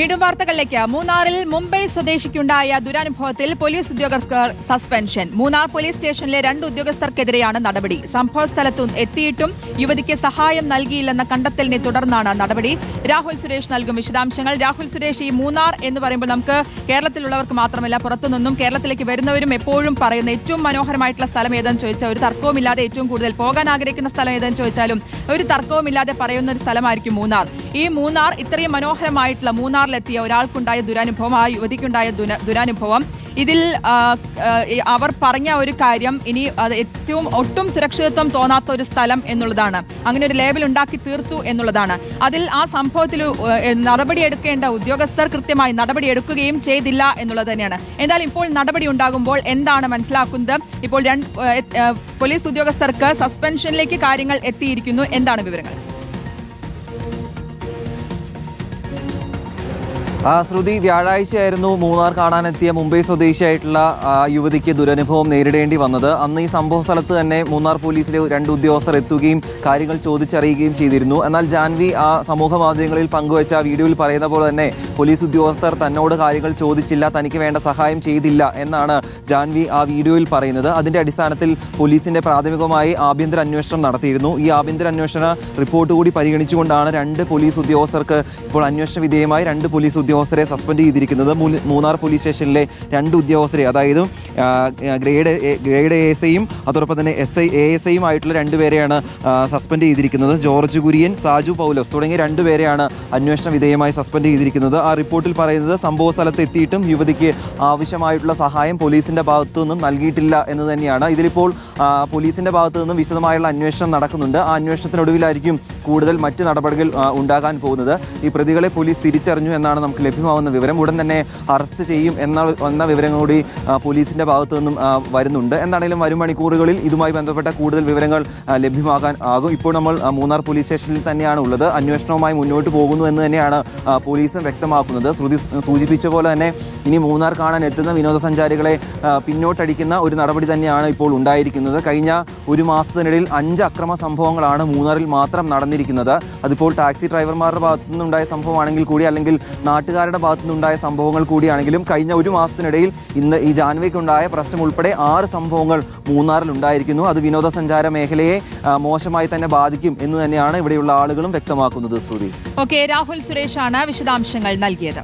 വീണ്ടും വാർത്തകളിലേക്ക്. മൂന്നാറിൽ മുംബൈ സ്വദേശിക്കുണ്ടായ ദുരനുഭവത്തിൽ പോലീസ് ഉദ്യോഗസ്ഥർ സസ്പെൻഷൻ. മൂന്നാർ പോലീസ് സ്റ്റേഷനിലെ രണ്ട് ഉദ്യോഗസ്ഥർക്കെതിരെയാണ് നടപടി. സംഭവ സ്ഥലത്തു എത്തിയിട്ടും യുവതിക്ക് സഹായം നൽകിയില്ലെന്ന കണ്ടെത്തലിനെ തുടർന്നാണ് നടപടി. രാഹുൽ സുരേഷ് നൽകും വിശദാംശങ്ങൾ. രാഹുൽ സുരേഷ് ഈ മൂന്നാർ എന്ന് പറയുമ്പോൾ നമുക്ക് കേരളത്തിലുള്ളവർക്ക് മാത്രമല്ല പുറത്തുനിന്നും കേരളത്തിലേക്ക് വരുന്നവരും എപ്പോഴും പറയുന്ന ഏറ്റവും മനോഹരമായിട്ടുള്ള സ്ഥലം ഏതെന്ന് ചോദിച്ചാൽ ഒരു തർക്കവുമില്ലാതെ ഏറ്റവും കൂടുതൽ പോകാൻ ആഗ്രഹിക്കുന്ന സ്ഥലം ഏതെന്ന് ചോദിച്ചാലും ഒരു തർക്കവുമില്ലാതെ പറയുന്ന ഒരു സ്ഥലമായിരിക്കും മൂന്നാർ. ഈ മൂന്നാർ ഇത്രയും മനോഹരമായിട്ടുള്ള മൂന്നാറിലെത്തിയ ഒരാൾക്കുണ്ടായ ദുരനുഭവം ആ യുവതിക്കുണ്ടായ ദുരനുഭവം. ഇതിൽ അവർ പറഞ്ഞ ഒരു കാര്യം ഇനി ഏറ്റവും ഒട്ടും സുരക്ഷിതത്വം തോന്നാത്ത ഒരു സ്ഥലം എന്നുള്ളതാണ്. അങ്ങനെ ഒരു ലേബൽ ഉണ്ടാക്കി തീർത്തു എന്നുള്ളതാണ്. അതിൽ ആ സംഭവത്തിൽ നടപടിയെടുക്കേണ്ട ഉദ്യോഗസ്ഥർ കൃത്യമായി നടപടിയെടുക്കുകയും ചെയ്തില്ല എന്നുള്ളത് തന്നെയാണ്. എന്തായാലും ഇപ്പോൾ നടപടി ഉണ്ടാകുമ്പോൾ എന്താണ് മനസ്സിലാക്കുന്നത്? ഇപ്പോൾ രണ്ട് പോലീസ് ഉദ്യോഗസ്ഥർക്ക് സസ്പെൻഷനിലേക്ക് കാര്യങ്ങൾ എത്തിയിരിക്കുന്നു. എന്താണ് വിവരങ്ങൾ? ശ്രുതി വ്യാഴാഴ്ചയായിരുന്നു മൂന്നാർ കാണാനെത്തിയ മുംബൈ സ്വദേശിയായിട്ടുള്ള യുവതിക്ക് ദുരനുഭവം നേരിടേണ്ടി വന്നത്. അന്ന് ഈ സംഭവ സ്ഥലത്ത് തന്നെ മൂന്നാർ പോലീസിലെ രണ്ട് ഉദ്യോഗസ്ഥർ എത്തുകയും കാര്യങ്ങൾ ചോദിച്ചറിയുകയും ചെയ്തിരുന്നു. എന്നാൽ ജാൻവി ആ സമൂഹ മാധ്യമങ്ങളിൽ പങ്കുവച്ച വീഡിയോയിൽ പറയുന്ന പോലെ തന്നെ പോലീസ് ഉദ്യോഗസ്ഥർ തന്നോട് കാര്യങ്ങൾ ചോദിച്ചില്ല തനിക്ക് വേണ്ട സഹായം ചെയ്തില്ല എന്നാണ് ജാൻവി ആ വീഡിയോയിൽ പറയുന്നത്. അതിന്റെ അടിസ്ഥാനത്തിൽ പോലീസിന്റെ പ്രാഥമികമായി ആഭ്യന്തര അന്വേഷണം നടത്തിയിരുന്നു. ഈ ആഭ്യന്തര അന്വേഷണ റിപ്പോർട്ട് കൂടി പരിഗണിച്ചുകൊണ്ടാണ് രണ്ട് പോലീസ് ഉദ്യോഗസ്ഥർക്ക് ഇപ്പോൾ അന്വേഷണ വിധേയമായി രണ്ട് പോലീസ് ഉദ്യോഗസ്ഥരെ സസ്പെൻഡ് ചെയ്തിരിക്കുന്നത് മൂന്നാർ പോലീസ് സ്റ്റേഷനിലെ രണ്ട് ഉദ്യോഗസ്ഥരെ അതായത് ഗ്രേഡ് ഗ്രേഡ് എ എസ് ഐയും അതോടൊപ്പം തന്നെ എസ് ഐ എ എസ് ഐയും ആയിട്ടുള്ള രണ്ടുപേരെയാണ് സസ്പെൻഡ് ചെയ്തിരിക്കുന്നത്. ജോർജ് കുര്യൻ സാജു പൗലോസ് തുടങ്ങിയ രണ്ടുപേരെയാണ് അന്വേഷണ വിധേയമായി സസ്പെൻഡ് ചെയ്തിരിക്കുന്നത്. ആ റിപ്പോർട്ടിൽ പറയുന്നത് സംഭവ സ്ഥലത്ത് എത്തിയിട്ടും യുവതിക്ക് ആവശ്യമായിട്ടുള്ള സഹായം പോലീസിന്റെ ഭാഗത്തു നിന്നും നൽകിയിട്ടില്ല എന്ന് തന്നെയാണ്. ഇതിലിപ്പോൾ പോലീസിന്റെ ഭാഗത്തു നിന്നും വിശദമായുള്ള അന്വേഷണം നടക്കുന്നുണ്ട്. ആ അന്വേഷണത്തിനൊടുവിലായിരിക്കും കൂടുതൽ മറ്റ് നടപടികൾ ഉണ്ടാകാൻ പോകുന്നത്. ഈ പ്രതികളെ പോലീസ് തിരിച്ചറിഞ്ഞു എന്നാണ് നമുക്ക് ലഭ്യമാവുന്ന വിവരം ഉടൻ തന്നെ അറസ്റ്റ് ചെയ്യും എന്ന എന്ന വിവരം കൂടി പോലീസിന്റെ ഭാഗത്തു നിന്നും വരുന്നുണ്ട്. എന്താണെങ്കിലും വരും മണിക്കൂറുകളിൽ ഇതുമായി ബന്ധപ്പെട്ട കൂടുതൽ വിവരങ്ങൾ ലഭ്യമാകാൻ ആകും. ഇപ്പോൾ നമ്മൾ മൂന്നാർ പോലീസ് സ്റ്റേഷനിൽ തന്നെയാണ് ഉള്ളത്. അന്വേഷണവുമായി മുന്നോട്ട് പോകുന്നു എന്ന് തന്നെയാണ് പോലീസും വ്യക്തമാക്കുന്നത്. ശ്രുതി സൂചിപ്പിച്ച പോലെ തന്നെ ഇനി മൂന്നാർ കാണാൻ എത്തുന്ന വിനോദസഞ്ചാരികളെ പിന്നോട്ടടിക്കുന്ന ഒരു നടപടി തന്നെയാണ് ഇപ്പോൾ ഉണ്ടായിരിക്കുന്നത്. കഴിഞ്ഞ ഒരു മാസത്തിനിടയിൽ അഞ്ച് അക്രമ സംഭവങ്ങളാണ് മൂന്നാറിൽ മാത്രം നടന്നിരിക്കുന്നത്. അതിപ്പോൾ ടാക്സി ഡ്രൈവർമാരുടെ ഭാഗത്തു നിന്നുണ്ടായ സംഭവമാണെങ്കിൽ കൂടി അല്ലെങ്കിൽ നാട്ടുകാരുടെ ഭാഗത്തു നിന്നുണ്ടായ സംഭവങ്ങൾ കൂടിയാണെങ്കിലും കഴിഞ്ഞ ഒരു മാസത്തിനിടയിൽ ഇന്ന് ഈ ജാൻവിക്കുണ്ടായ പ്രശ്നം ഉൾപ്പെടെ ആറ് സംഭവങ്ങൾ മൂന്നാറിൽ ഉണ്ടായിരിക്കുന്നു. അത് വിനോദസഞ്ചാര മേഖലയെ മോശമായി തന്നെ ബാധിക്കും എന്ന് തന്നെയാണ് ഇവിടെയുള്ള ആളുകളും വ്യക്തമാക്കുന്നത് ശ്രുതി. ഓക്കെ രാഹുൽ സുരേഷാണ് വിശദാംശങ്ങൾ നൽകിയത്.